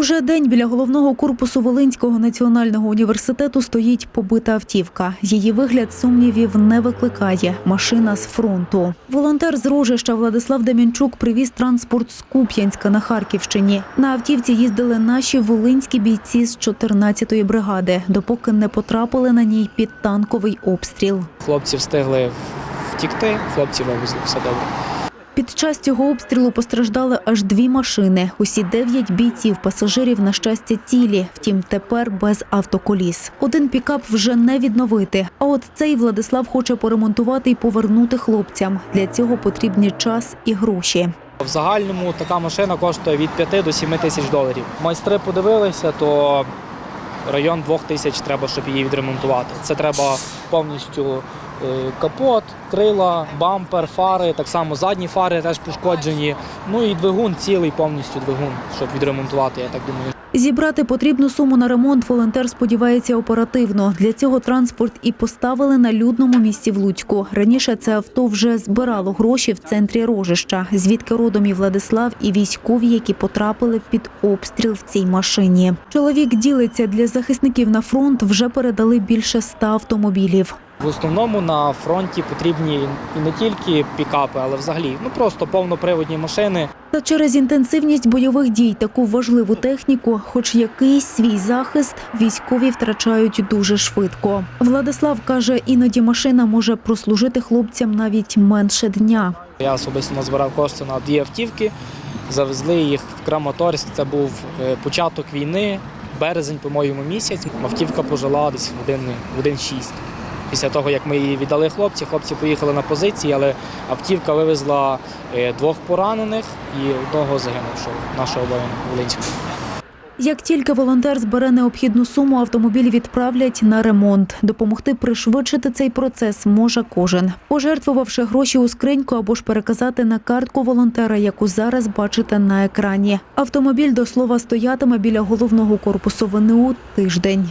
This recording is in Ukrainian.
Уже день біля головного корпусу Волинського національного університету стоїть побита автівка. Її вигляд сумнівів не викликає. Машина з фронту. Волонтер з Рожища Владислав Демінчук привіз транспорт з Куп'янська на Харківщині. На автівці їздили наші волинські бійці з 14-ї бригади, допоки не потрапили на ній під танковий обстріл. Хлопці встигли втікти, хлопці вивезли, все добре. Під час цього обстрілу постраждали аж дві машини. Усі дев'ять бійців пасажирів на щастя цілі. Втім, тепер без автоколіс. Один пікап вже не відновити. А от цей Владислав хоче поремонтувати і повернути хлопцям. Для цього потрібні час і гроші. В загальному така машина коштує від 5 до 7 тисяч доларів. Майстри подивилися, то район 2 тисяч треба, щоб її відремонтувати. Це треба повністю е, капот, крила, бампер, фари, так само задні фари теж пошкоджені. Ну і двигун цілий повністю двигун, щоб відремонтувати, я так думаю. Зібрати потрібну суму на ремонт волонтер сподівається оперативно. Для цього транспорт і поставили на людному місці в Луцьку. Раніше це авто вже збирало гроші в центрі Рожища, звідки родом і Владислав, і військові, які потрапили під обстріл в цій машині. Чоловік ділиться для захисників на фронт. Вже передали більше ста автомобілів. В основному на фронті потрібні і не тільки пікапи, але взагалі ну просто повноприводні машини. Та через інтенсивність бойових дій таку важливу техніку, хоч якийсь свій захист, військові втрачають дуже швидко. Владислав каже, іноді машина може прослужити хлопцям навіть менше дня. Я особисто назбирав кошти на дві автівки, завезли їх в Краматорськ. Це був е, початок війни, березень, по-моєму, місяць. Автівка пожила десь в один, в один шість. Після того, як ми її віддали хлопці, хлопці поїхали на позиції, але автівка вивезла е, двох поранених і одного загинувшого нашого воїна Волинського. Як тільки волонтер збере необхідну суму, автомобіль відправлять на ремонт. Допомогти пришвидшити цей процес може кожен, пожертвувавши гроші у скриньку або ж переказати на картку волонтера, яку зараз бачите на екрані. Автомобіль до слова стоятиме біля головного корпусу ВНУ тиждень.